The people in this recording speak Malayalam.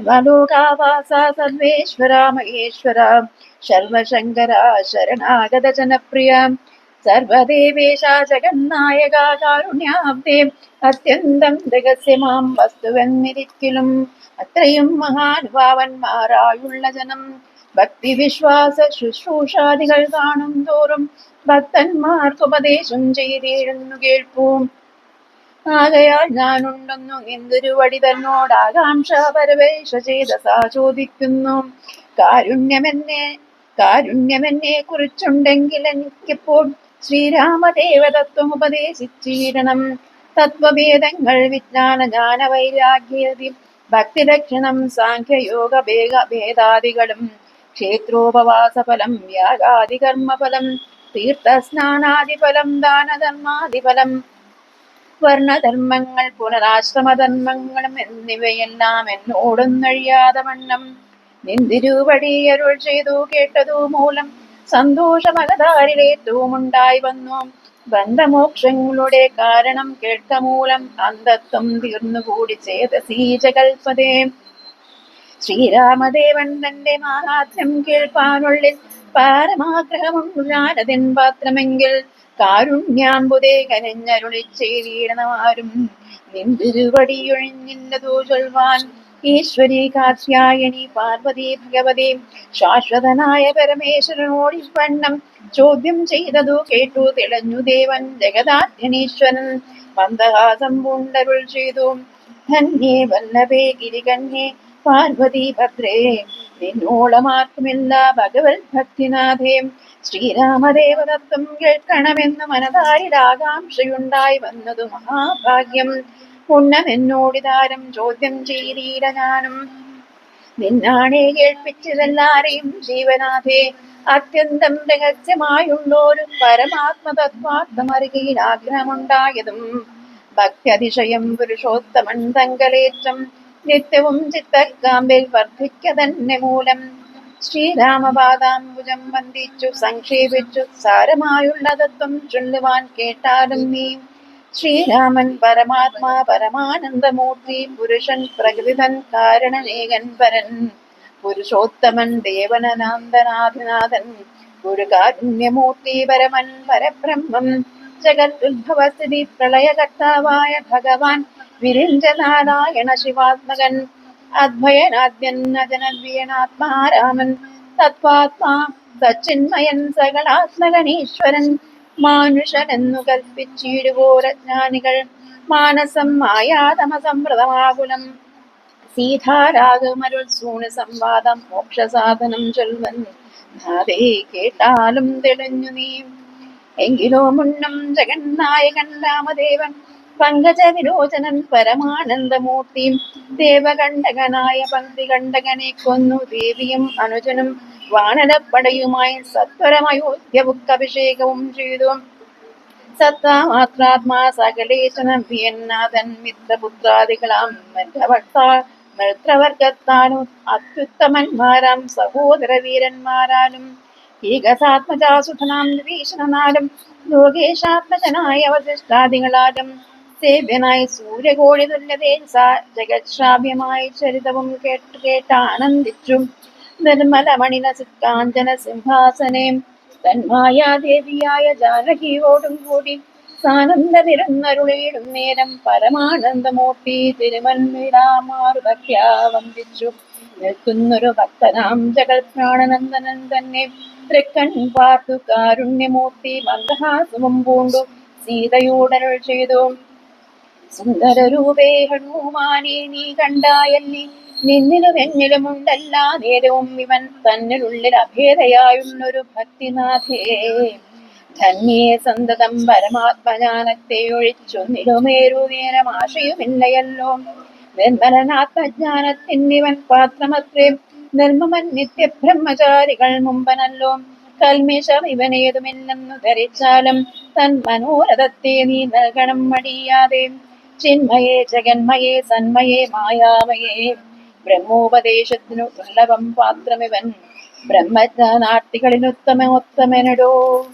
സർവലോകാവാസ സർവേശ്വര മഹേശ്വര ശർവശങ്കര ശരണാഗത ജനപ്രിയ സർവദേവേശ ജഗന്നായക കാരുണ്യാബ്ദേ. അത്യന്തം രഹസ്യമാം വസ്തുവെന്നിരിക്കലും. അത്രയും മഹാനുഭാവന്മാരായുള്ള ജനം ഭക്തി വിശ്വാസ ശുശ്രൂഷാദികൾ കാണും തോറും ഭക്തന്മാർക്കുപദേശം ചെയ്തേഴുന്നു കേൾപ്പൂം. ആകയാൽ ഞാനുണ്ടെന്നു നിന്തൊരുവടി തന്നോട് ആകാംക്ഷ പരവേശ ചെയ്തസാ ചോദിക്കുന്നു. കാരുണ്യമെന്നെ കാരുണ്യമെന്നെ കുറിച്ചുണ്ടെങ്കിൽ എനിക്കിപ്പോൾ ശ്രീരാമദേവതത്വം ഉപദേശിച്ചിരണം തത്വഭേദങ്ങൾ വിജ്ഞാന ജ്ഞാന വൈരാഗ്യതി ഭക്തിദക്ഷിണം സാഖ്യയോഗ ഭേദ ഭേദാദികളും ക്ഷേത്രോപവാസഫലം യാഗാദികർമ്മഫലം തീർത്ഥസ്നാനാദിഫലം ദാനധർമാദിഫലം വർണധർമ്മങ്ങൾ പുനരാശ്രമധർമ്മങ്ങളും എന്നിവയെല്ലാം എന്നോടൊന്നഴിയാതെ വണ്ണം. നിന്തിരുവടി അരുൾ ചെയ്തു കേട്ടതു മൂലം സന്തോഷമകതാരിലേറ്റവും ഉണ്ടായി വന്നു. ബന്ധമോക്ഷങ്ങളുടെ കാരണം കേട്ട മൂലം അന്ധത്വം തീർന്നുകൂടി ചേതസീജകൽപ്പതേ ശ്രീരാമദേവൻ തന്റെ മഹാത്മ്യം കേൾപ്പാനുള്ളിൽ പാരമാഗ്രഹമുണ്ടാരതിൻ പാത്രമെങ്കിൽ കാരുണ്യാമ്പുതേ കനഞ്ഞരുളി ചെയ്തിടണമാരും നിന്തിരുവടിയൊഴിഞ്ഞിന്നതോ ചൊൽവാൻ ഈശ്വരി കാത്യായണി പാർവതി ഭഗവതി. ശാശ്വതനായ പരമേശ്വരനോട് വണ്ണം ചോദ്യം ചെയ്തതു കേട്ടു തിളഞ്ഞു ദേവൻ ജഗദാത്യനീശ്വരൻ മന്ദഹാസം പൂണ്ടരുൾ ചെയ്തു. ധന്യേ വല്ലഭേ ഗിരികന്യേ പാർവതി ഭദ്രേ നിന്നോളമാർക്കുമില്ല ഭഗവത് ഭക്തിനാഥേ ശ്രീരാമദേവതത്വം കേൾക്കണമെന്ന് മനതാരിൽ ആകാംക്ഷയുണ്ടായി വന്നതു മഹാഭാഗ്യം. ഉണ്ണമെന്നോടിതാരം ചോദ്യം ചെയ്തീര ഞാനും. നിന്നാണേ കേൾപ്പിച്ചതെല്ലാരെയും ജീവനാഥേ. അത്യന്തം രഹസ്യമായുള്ളൊരു പരമാത്മതത്വാർത്ഥമറികയിൽ ആഗ്രഹമുണ്ടായതും ഭക്തി അതിശയം പുരുഷോത്തമൻ തങ്കലേറ്റം നിത്യവും ചിത്തക്കാമ്പിൽ വർദ്ധിക്ക തന്നെ മൂലം ശ്രീരാമപാദാംബുജം വന്ദിച്ചു സംക്ഷേപിച്ചു. സാരമായുള്ള തത്വം ചൊല്ലുവാൻ കേട്ടാലും നീ. ശ്രീരാമൻ പരമാത്മാ പരമാനന്ദമൂർത്തി പുരുഷൻ പ്രകൃതിതൻ കാരണനേകൻ പരൻ. പുരുഷോത്തമൻ ദേവനനാന്തനാഥനാഥൻ ഗുരുകാരുണ്യമൂർത്തി പരമൻ പരബ്രഹ്മം. ജഗത് ഉദ്ഭവസ്ഥിതി പ്രളയകർത്താവായ ഭഗവാൻ വിരിഞ്ചനാരായണ ശിവാത്മകൻ. അദ്വയനാദ്യന്നജനദ്വിയനാത്മാരാമൻ തത്വാത്മാ സച്ചിന്മയൻ സകളാത്മകനീശ്വരൻ മാനുഷനെന്നു കൽപ്പിച്ചിരുവോരജ്ഞാനികൾ മാനസം മായാതമസംവൃതമാകുലം. സീതാരാഗമരുൾ സൂണ സംവാദം മോക്ഷസാധനം ചൊൽവൻ. കേട്ടാലും തെളിഞ്ഞു നീ. എങ്കിലോ മുന്നം ജഗന്നായകൻ രാമദേവൻ. പങ്കജ വിലോചനൻ പരമാനന്ദമൂർത്തി ദേവകണ്ഠകനായ പന്തികണ്ഠകനെ കൊന്നു. ദേവിയും അനുജനും വാനരപ്പടയുമായി സത്വരമയോധ്യവുക്കഭിഷേകവും ചെയ്തു. സത്താമാത്രാത്മാ സകലേശനഭ്യന്നാഥൻ മിത്രപുത്രാദികളാം മറ്റവർത്താ മിത്രവർഗത്താലും അത്യുത്തമന്മാരാം സഹോദര വീരന്മാരാലും ഏകസാത്മജാസുധനാം നിരീക്ഷണനാലും ലോകേശാത്മജനായ വസിഷ്ഠാദികളാലും സേവ്യനായി സൂര്യകോടി തുല്യതേജസ ജഗത്ശ്രാവ്യമായി ചരിതവും കേട്ട് കേട്ടാനന്ദിച്ചു നിർമ്മലമണിന സിദ്ധാഞ്ജന സിംഹാസനെ തന്മായാദേവിയായ ജാനകിയോടും കൂടി സാനന്ദതിരുന്നരുളിയിടും നേരം പരമാനന്ദമൂർത്തി തിരുമന്മിരാമാറുതയ്ക്കാ വന്ദിച്ചു. നിൽക്കുന്നൊരു ഭക്തനാം ജഗത്പ്രാണനന്ദനൻ തന്നെ തൃക്കൺ പാർത്തു കാരുണ്യമൂർത്തി മന്ദഹാസവും പൂണ്ടു. സീതയൂടനുൾ ചെയ്തു. സുന്ദരരൂപേ ഹനുമാനെ നീ കണ്ടായല്ലി? നിന്നിലും എന്നിലും ഉണ്ടല്ലാ നേരവും ഇവൻ തന്നിലുള്ളിൽ അഭേദയായുള്ളൊരു ഭക്തിനാഥേ. ധന്യേ സന്തതം പരമാത്മജ്ഞാനത്തെ ഒഴിച്ചൊന്നിലുമേരു നേരം ആശയുമില്ലയല്ലോ. നിർമ്മലനാത്മജ്ഞാനത്തിന്നിവൻ പാത്രമത്രേ. നിർമ്മമൻ നിത്യബ്രഹ്മചാരികൾ മുമ്പനല്ലോ. കൽമേശം ഇവനേതുമില്ലെന്നു ധരിച്ചാലും തൻ മനോരഥത്തെ നീ നൽകണം മടിയാതെ. ചിന്മയേ ജഗന്മയേ സന്മയേ മായാമയേ. ബ്രഹ്മോപദേശത്തിനു ദുർലഭം പാത്രമിവൻ. ബ്രഹ്മജ്ഞാനാർത്ഥികളിലുത്തമോത്തമനടോ